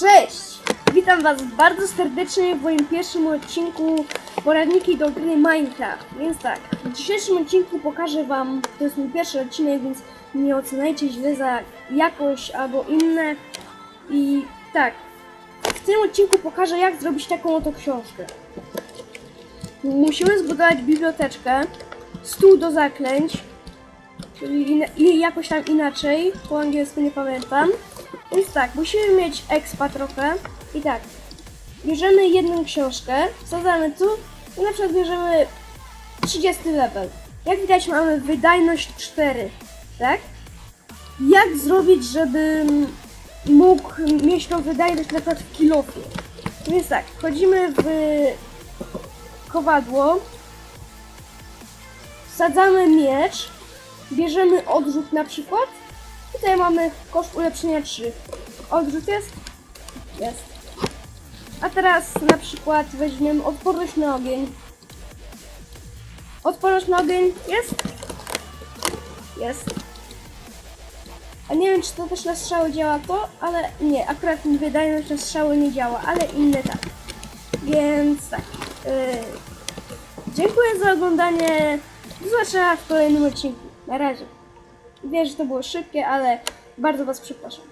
Cześć! Witam Was bardzo serdecznie w moim pierwszym odcinku poradniki do gry Minecraft. Więc tak, w dzisiejszym odcinku pokażę Wam, to jest mój pierwszy odcinek, więc nie oceniajcie źle za jakość albo inne. I tak, w tym odcinku pokażę jak zrobić taką oto książkę. Musimy zbudować biblioteczkę, stół do zaklęć, czyli jakoś tam inaczej, po angielsku nie pamiętam. Więc tak, musimy mieć expa trochę. I tak, bierzemy jedną książkę, wsadzamy tu i na przykład bierzemy 30 level. Jak widać mamy wydajność 4, tak? Jak zrobić, żebym mógł mieć tą wydajność na przykład w kilofie? Więc tak, wchodzimy w kowadło, wsadzamy miecz, bierzemy odrzut na przykład. Tutaj mamy koszt ulepszenia 3. Odrzut jest? Jest. A teraz na przykład weźmiemy odporność na ogień. Odporność na ogień jest? Jest. A nie wiem, czy to też na strzały działa to, ale nie, akurat wydajność na strzały nie działa, ale inne tak. Więc tak. Yy, dziękuję za oglądanie. Do zobaczenia w kolejnym odcinku. Na razie. Wiem, że to było szybkie, ale bardzo Was przepraszam.